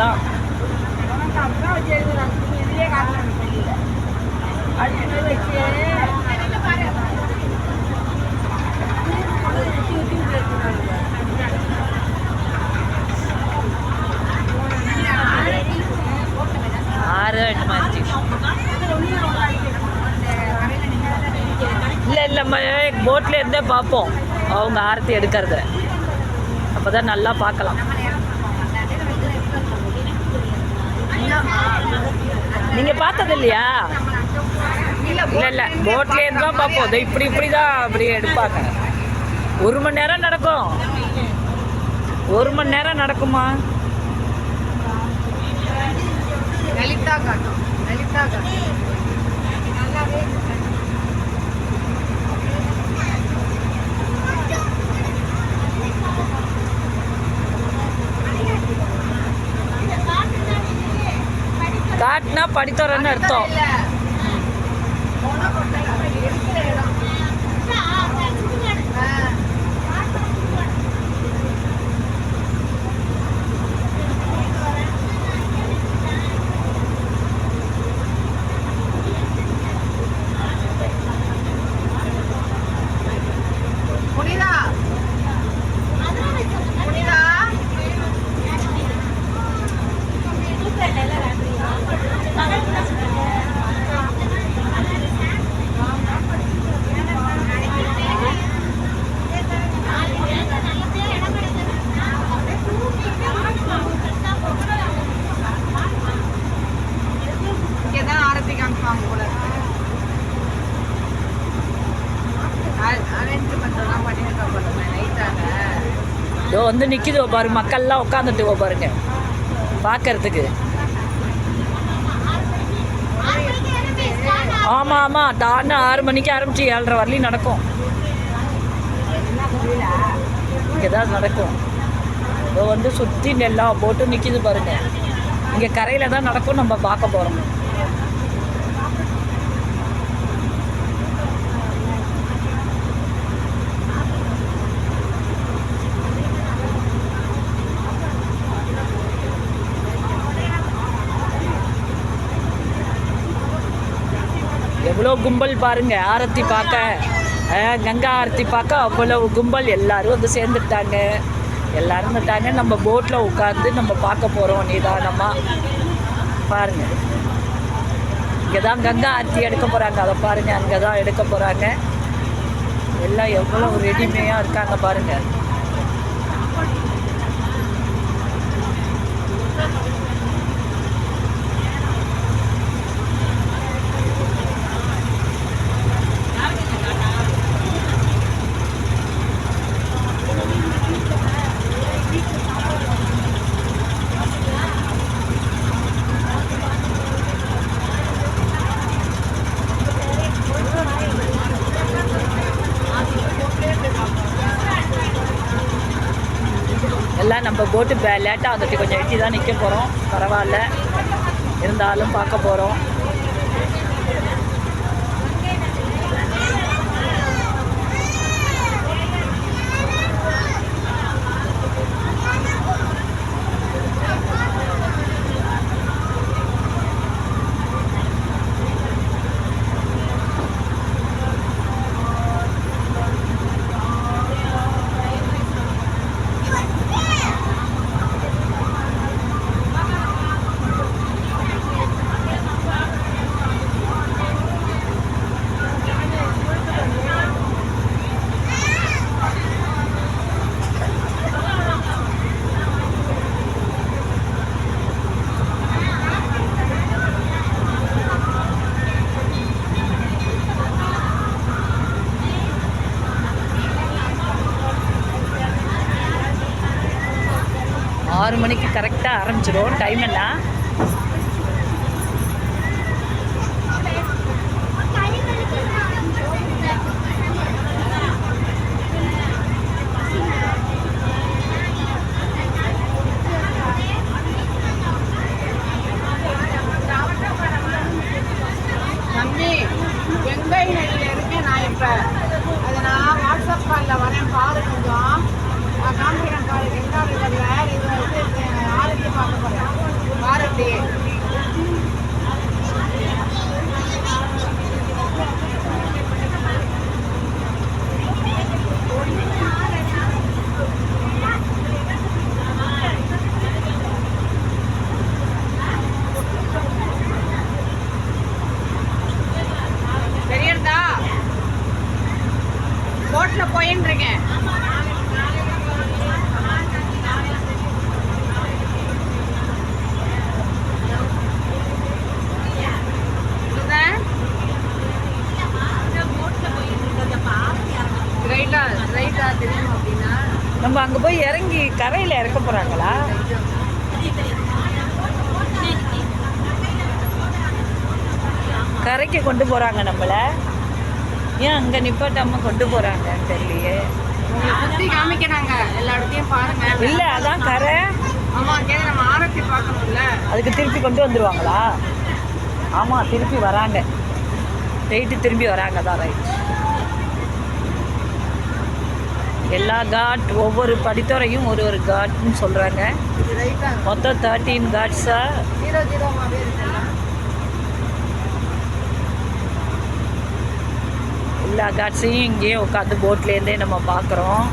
தான். ஆறு எட்டு மாதிரி. இல்லை இல்லைம்மா போட்டில் இருந்தே பார்ப்போம். அவங்க ஆரத்தி எடுக்கிறத. அப்போ தான் நல்லா பார்க்கலாம். நீங்கள் பார்த்தது இல்லையா இல்லை இல்லை. போட்ல இருந்து தான் பார்ப்போம் இப்படி இப்படி தான் அப்படி எடுப்பாங்க. ஒரு மணி நேரம் நடக்கும். ஒரு மணி நேரம் நடக்குமா? லலிதா காட்டும். லலிதா காட்டும். காட்டினா படித்தோரன்னு அர்த்தம் இதோ வந்து நிற்கிது பாரு மக்கள்லாம் உட்காந்துட்டு பாருங்க. பார்க்கறதுக்கு ஆமாம் ஆமாம் டான்னு ஆறு மணிக்கு ஆரம்பித்து ஏழரை வரலையும் நடக்கும். இங்கே தான் நடக்கும். இதோ வந்து சுற்றி நெல்லாம் போட்டு நிற்கிது பாருங்க. இங்கே கரையில் தான் நடக்கும் நம்ம பார்க்க போகிறோம் எவ்வளோ கும்பல் பாருங்க ஆரத்தி பார்க்க. கங்கா ஆரத்தி பார்க்க அவ்வளவு கும்பல். எல்லாரும் வந்து சேர்ந்துட்டாங்க. எல்லாரும் வந்துட்டாங்க. நம்ம போட்டில் உட்காந்து நம்ம பார்க்க போகிறோம் நிதானமாக பாருங்க. இங்கே தான் கங்கா ஆரத்தி எடுக்க போகிறாங்க அதை பாருங்க அங்கே தான் எடுக்க போகிறாங்க எல்லாம் எவ்வளோ ரெடிமையாக இருக்காங்க பாருங்கள் எல்லாம் நம்ம போட்டு லேட்டாக வந்துட்டு கொஞ்சம் எட்டி தான் நிற்க போகிறோம் பரவாயில்ல. இருந்தாலும் பார்க்க போகிறோம் ஆறு மணிக்கு கரெக்டாக ஆரம்பிச்சிடும் டைம் என்ன? கரையில் இறக்க போகிறாங்களா கரைக்கு கொண்டு போகிறாங்க நம்மளை. ஏன் அங்கே நிப்பாட்டாம கொண்டு போகிறாங்கன்னு தெரியலையே. காமிக்கிறாங்க. எல்லா இடத்தையும் பாருங்க. இல்லை அதான் கரை. நம்ம பார்க்கணும்ல. அதுக்கு திருப்பி கொண்டு வந்துடுவாங்களா ஆமாம் திருப்பி வராங்க. ரைட்டு திரும்பி வராங்க தான் ரைட் எல்லா காட் ஒவ்வொரு படித்துறையும் ஒரு ஒரு காட்னு சொல்கிறாங்க மொத்தம் தேர்ட்டீன் காட்ஸா எல்லா காட்ஸையும் இங்கேயே உட்காந்து போட்லேருந்தே நம்ம பார்க்குறோம்.